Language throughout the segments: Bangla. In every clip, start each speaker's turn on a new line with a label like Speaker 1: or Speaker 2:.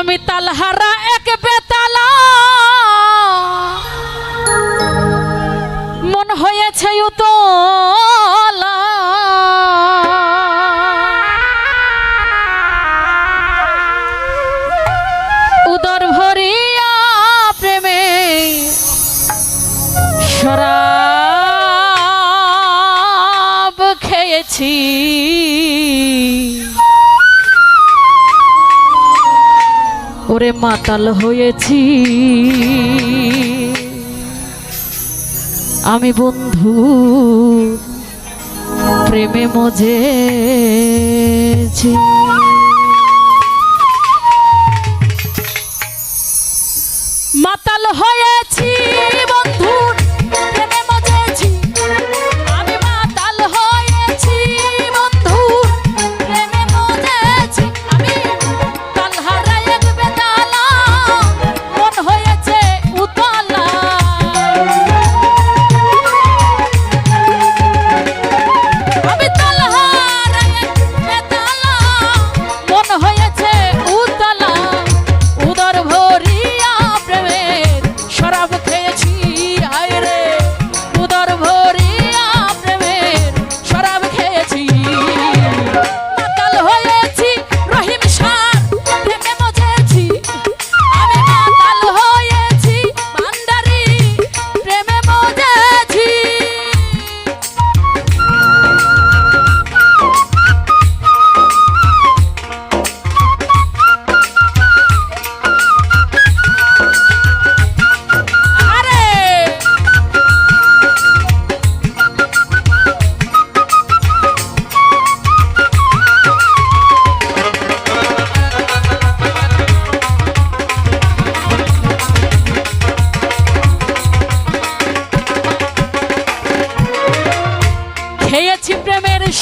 Speaker 1: আমি তালহারা এক বেতালা। মন হয়েছে উতলা। উদর ভরিয়া প্রেমে সরাব খেয়েছি। করে মাতাল হয়েছি। আমি বন্ধু প্রেমে মজে মাতাল হয়ে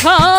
Speaker 1: সব